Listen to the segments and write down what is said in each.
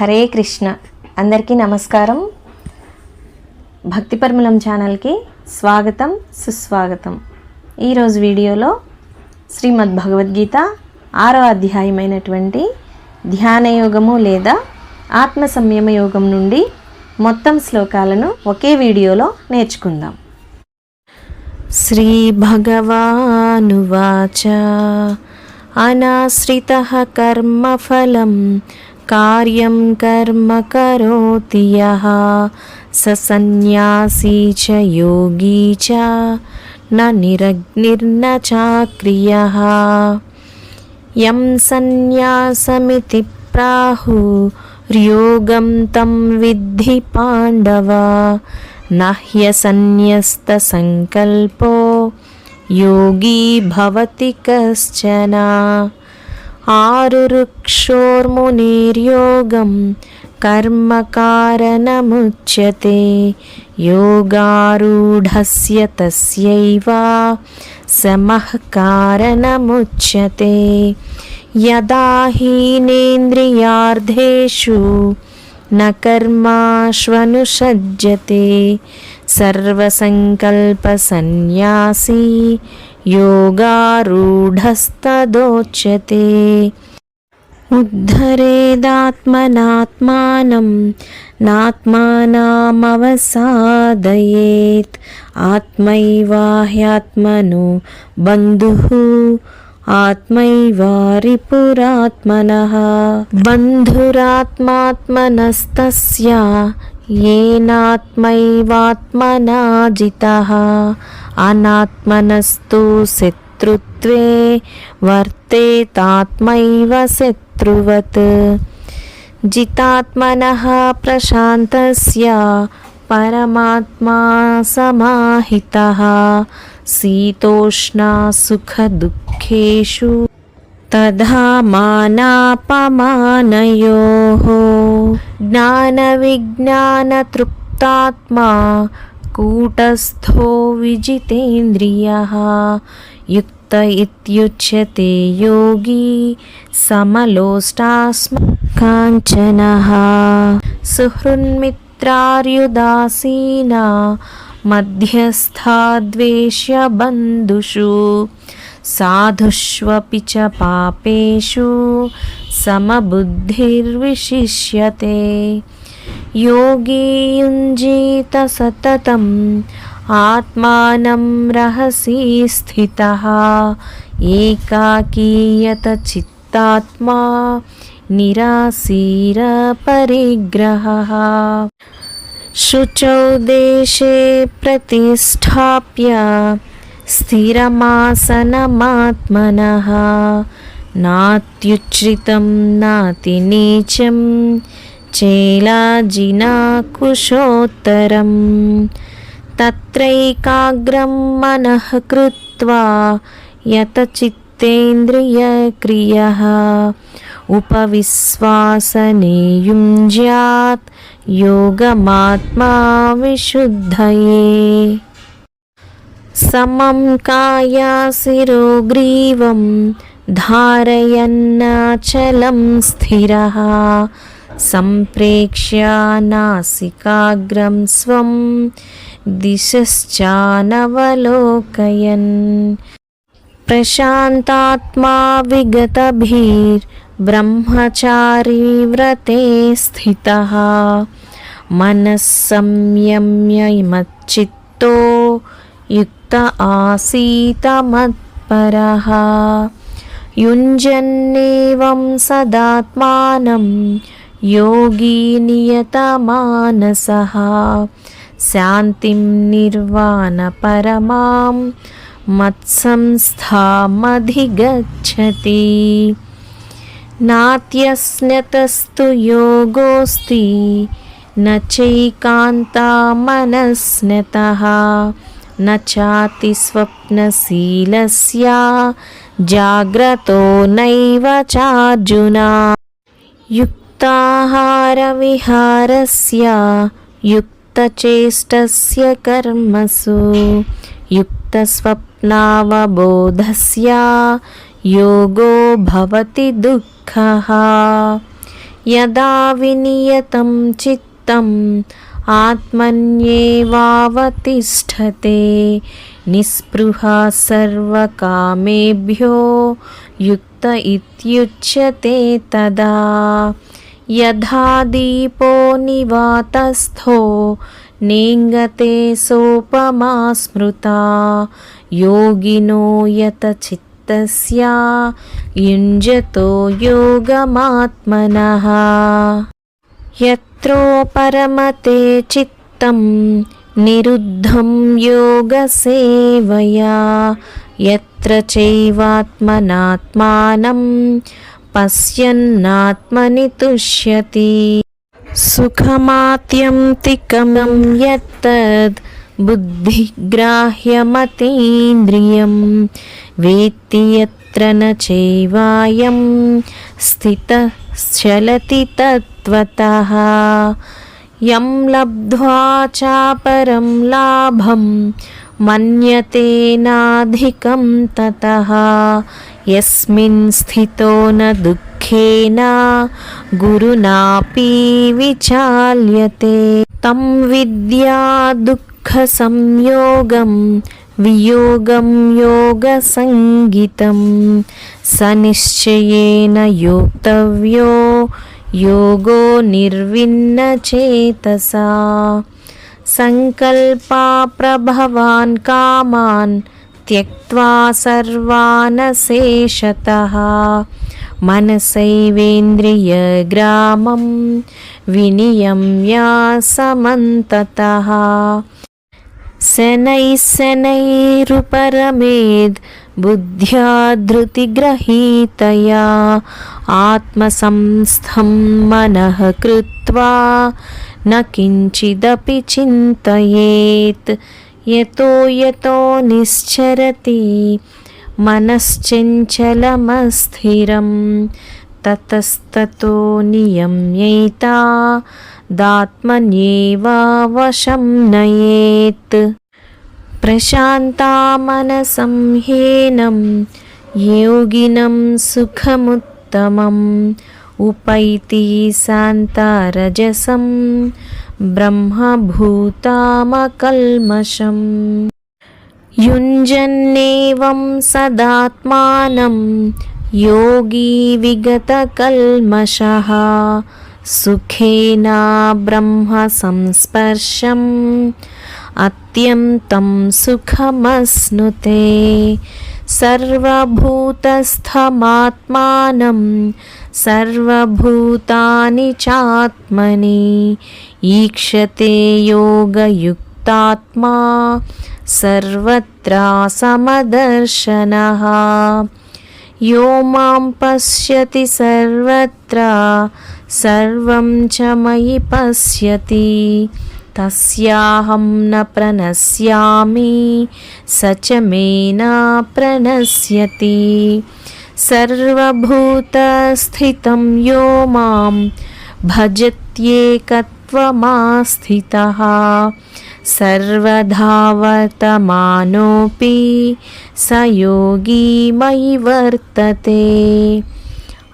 హరే కృష్ణ. అందరికీ నమస్కారం. భక్తి పరిమళం ఛానల్కి స్వాగతం సుస్వాగతం. ఈరోజు వీడియోలో శ్రీమద్ భగవద్గీత ఆరో అధ్యాయమైనటువంటి ధ్యానయోగము లేదా ఆత్మ సంయమ యోగం నుండి మొత్తం శ్లోకాలను ఒకే వీడియోలో నేర్చుకుందాం. శ్రీ భగవానువాచ అనాశ్రిత కర్మఫలం कार्यं कर्म करोति यः। स सन्न्यासी च योगी च न निरग्निर्न चाक्रियः। यं सन्न्यासमिति प्राहुर्योगं तं विद्धि पाण्डव। न ह्यसन्न्यस्तसङ्कल्पो योगी भवति कश्चन ఆరురుక్షోర్మునిర్యోగం కర్మకారణముచ్యతే. యోగారూఢస్య తస్యైవ సమః కారణముచ్యతే యదా न कर्माश्वनुषज्यते सर्वसङ्कल्पसन्न्यासी योगारूढस्तदोच्यते उद्धरेदात्मनात्मानं नात्मानामवसादयेत् आत्मैवाह्यात्मनो बन्धुः आत्मैवारिपुरात्मनः बन्धुरात्मात्मनस्तस्य येनात्मैवात्मना जितः अनात्मनस्तु शत्रुत्वे वर्तेतात्मैव शत्रुवत् जितात्मनः प्रशान्तस्य परमात्मा समाहितः शीतोष्णा सुखदुःखेषु तथा मानापमानयोः ज्ञानविज्ञानतृप्तात्मा कूटस्थो विजितेन्द्रियः युक्त इत्युच्यते योगी समलोष्टास्म काञ्चनः सुहृन्मित्रार्युदासीना मध्यस्थाद्वेष्य बन्धुषु साधुष्वपि च पापेषु समबुद्धिर्विशिष्यते। योगी युञ्जीत सततम् आत्मानं रहसि स्थितः एकाकीयत चित्तात्मा निरासीरपरिग्रहः शुचौ देशे प्रतिष्ठाप्य स्थिरमासनमात्मनः नात्युच्छ्रितं नातिनीचं चेलाजिनाकुशोत्तरं तत्रैकाग्रं मनः कृत्वा यतचित्तेन्द्रियक्रियः उपविश्वासने युञ्ज्यात् योगमात्मा विशुद्धये समं कायासिरो ग्रीवं धारयन्नाचलं स्थिरः। सम्प्रेक्ष्य नासिकाग्रं स्वं दिशश्चानवलोकयन्। प्रशान्तात्मा विगतभिर्ब्रह्मचारी व्रते स्थितः मनः संयम्य मच्चित्तो युक्त आसीत मत्परः युञ्जन्नेवं सदात्मानं योगी नियतमानसः शान्तिं निर्वाणपरमां मत्संस्थामधिगच्छति नात्यस्न्यतस्तु योगोऽस्ति न चैकान्तामनस्नतः न चाति स्वप्नशीलस्य जाग्रतो नैव चार्जुना युक्ताहारविहारस्य युक्तचेष्टस्य कर्मसु युक्तस्वप्नावबोधस्य योगो भवति दुःखः यदा विनियतं चित्तम् आत्मन्येवावतिष्ठते निःस्पृहा सर्वकामेभ्यो युक्त इत्युच्यते तदा यथा दीपो निवातस्थो नेङ्गते सोपमा स्मृता योगिनो यतचित्तस्या युञ्जतो योगमात्मनः यत्रो परमते चित्तं निरुद्धं योगसेवया यत्र चैवात्मनात्मानं पश्यन्नात्मनि तुष्यति सुखमात्यन्तिकं यत्तद् बुद्धिग्राह्यमतीन्द्रियं वेत्ति यत्र न चैवायं स्थितः चलति तत्त्वतः यं लब्ध्वा चापरं लाभं मन्यतेनाधिकं ततः यस्मिन् स्थितो न दुःखेन गुरुनापि विचाल्यते तं विद्या दुःखसंयोगं वियोगं योगसङ्गितं स निश्चयेन योक्तव्यो योगो निर्विन्नचेतसा सङ्कल्पा प्रभवान् कामान् त्यक्त्वा सर्वानशेषतः मनसैवेन्द्रियग्रामं विनियम्य समन्ततः శనై శనైరుపరమేద్ బుద్ధ్యాధృతిగ్రహీతయా ఆత్మసంస్థం మనః కృత్వా నంచిదపి చింతయేత్ యతో యతో నిశ్చరతి మనశ్చంచలమస్థిరం తతస్తతో నియమ్యైతా दात्मन्येवावशं नयेत्। प्रशान्तामनसं ह्येनं योगिनं सुखमुत्तमम् उपैति शान्तारजसं ब्रह्मभूतामकल्मषम्। युञ्जन्नेवं सदात्मानं योगी विगतकल्मषः सुखेन ब्रह्मसंस्पर्शम् अत्यन्तं सुखमश्नुते सर्वभूतस्थमात्मानं सर्वभूतानि चात्मनि। ईक्षते योगयुक्तात्मा सर्वत्र समदर्शनः यो मां पश्यति सर्वत्र सर्वं च मयि पश्यति तस्याहं न प्रणश्यामि स च मे न प्रणश्यति सर्वभूतस्थितं यो मां भजत्येकत्वमास्थितः सर्वधा वर्तमानोऽपि स योगी मयि वर्तते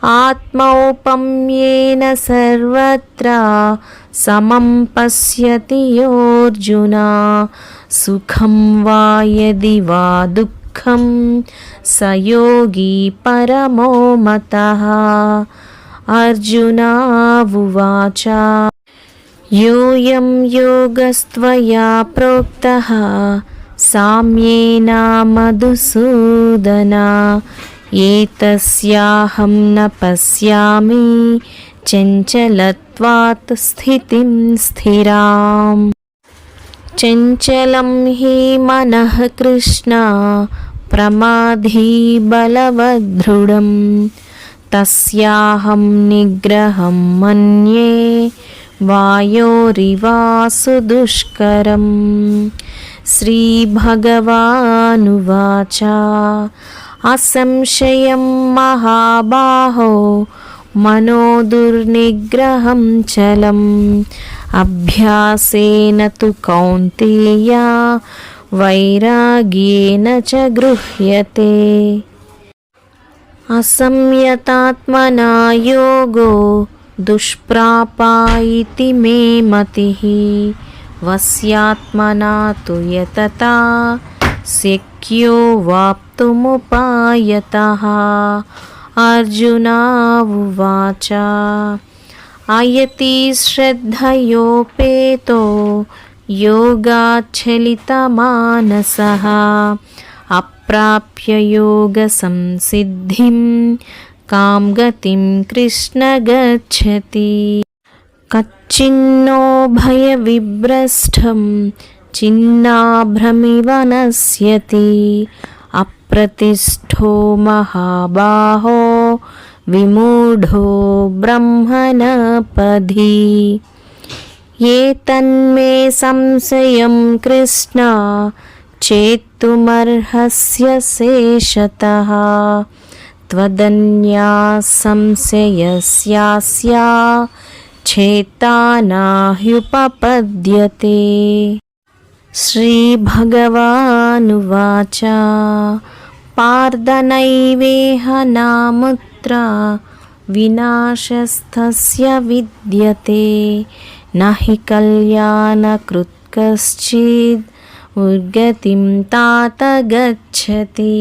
आत्मौपम्येन सर्वत्र समं पश्यति योऽर्जुना सुखं वा यदि वा दुःखं स योगी परमो मतः अर्जुनावुवाच योऽयं योगस्त्वया प्रोक्तः साम्येन मधुसूदन एतस्याहं न पश्यामि चञ्चलत्वात् स्थितिं स्थिराम्। चञ्चलं हि मनः कृष्ण प्रमाधी बलवदृढं तस्याहं निग्रहं मन्ये वायोरिवासु श्रीभगवानुवाच। असंशयं महाबाहो मनो दुर्निग्रहं चलम्। अभ्यासेन तु कौन्तेया वैराग्येन च गृह्यते। असंयतात्मना योगो दुष्प्रापा इति मे मतिः वस्यात्मना तु यतता शक्यो वाप्तुमुपायतः। अर्जुनावुवाच आयति श्रद्धयोपेतो योगाच्छलितमानसः। अप्राप्य योगसंसिद्धिं కాం గతిం కృష్ణ గచ్చతి కచ్చిన్నో భయవిభ్రష్టం చిన్నాభ్రమివ నశ్యతి అప్రతిష్టో మహాబాహో విమూఢో బ్రహ్మణపధి ఏ తన్మే సంశయం కృష్ణ చేత్తుమర్హస్య శేషత त्वदन्या संशयस्यास्या चेतानाह्युपपद्यते श्रीभगवानुवाच पार्दनैवेह नामुत्र विनाशस्थस्य विद्यते न हि कल्याणकृत् कश्चिद् उर्गतिं तात गच्छति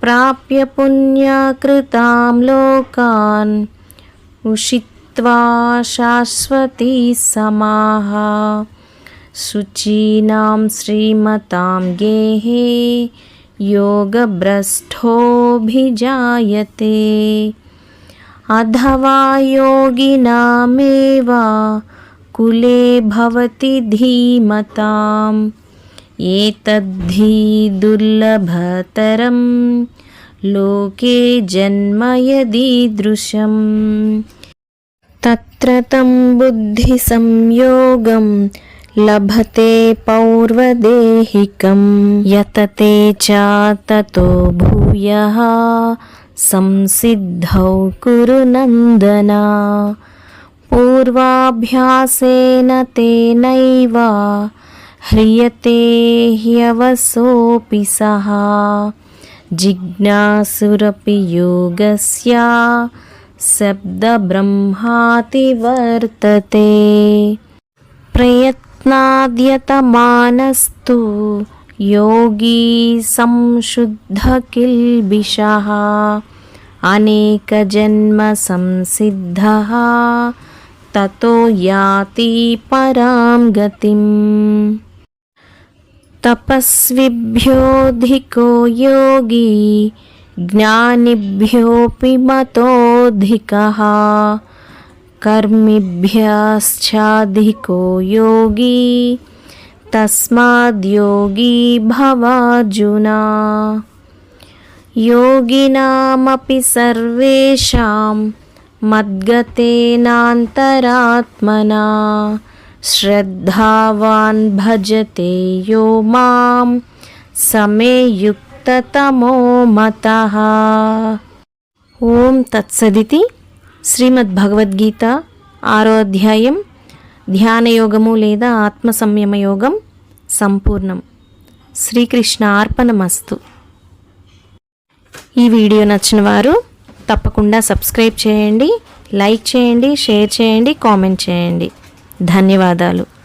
प्राप्य पुण्यकृतां लोकान्, उषित्वा शाश्वती समाः। शुचीनां श्रीमतां गेहे, योगभ्रष्टोऽभिजायते। अथवा योगिनामेव, कुले भवति धीमताम्। एतद्धि दुर्लभतरं लोके जन्म यदीदृशम् तत्र तं बुद्धिसंयोगं लभते पौर्वदेहिकं यतते च ततो भूयः संसिद्धौ कुरु नन्दना पूर्वाभ्यासेन तेनैव ह्रियते ह्यवसोऽपि सः जिज्ञासुरपि योगस्य शब्दब्रह्माति वर्तते प्रयत्नाद्यतमानस्तु योगी संशुद्धकिल्बिषः अनेकजन्मसंसिद्धः ततो याति परां गतिम् तपस्विभ्योऽधिको योगी ज्ञानिभ्योऽपि मतोऽधिकः। कर्मिभ्यश्चाधिको योगी तस्माद्योगी भवार्जुना। योगिनामपि सर्वेषां मद्गतेनान्तरात्मना श्रद्धावान् भजते यो मां समे युक्ततमो मतः ఓం తత్సదితి శ్రీమద్ భగవద్గీత ఆరో అధ్యాయం ధ్యానయోగము లేదా ఆత్మ సంయమ యోగం సంపూర్ణం శ్రీకృష్ణ అర్పణమస్తు ఈ వీడియో నచ్చిన వారు తప్పకుండా సబ్స్క్రైబ్ చేయండి లైక్ చేయండి షేర్ చేయండి కామెంట్ చేయండి ధన్యవాదాలు.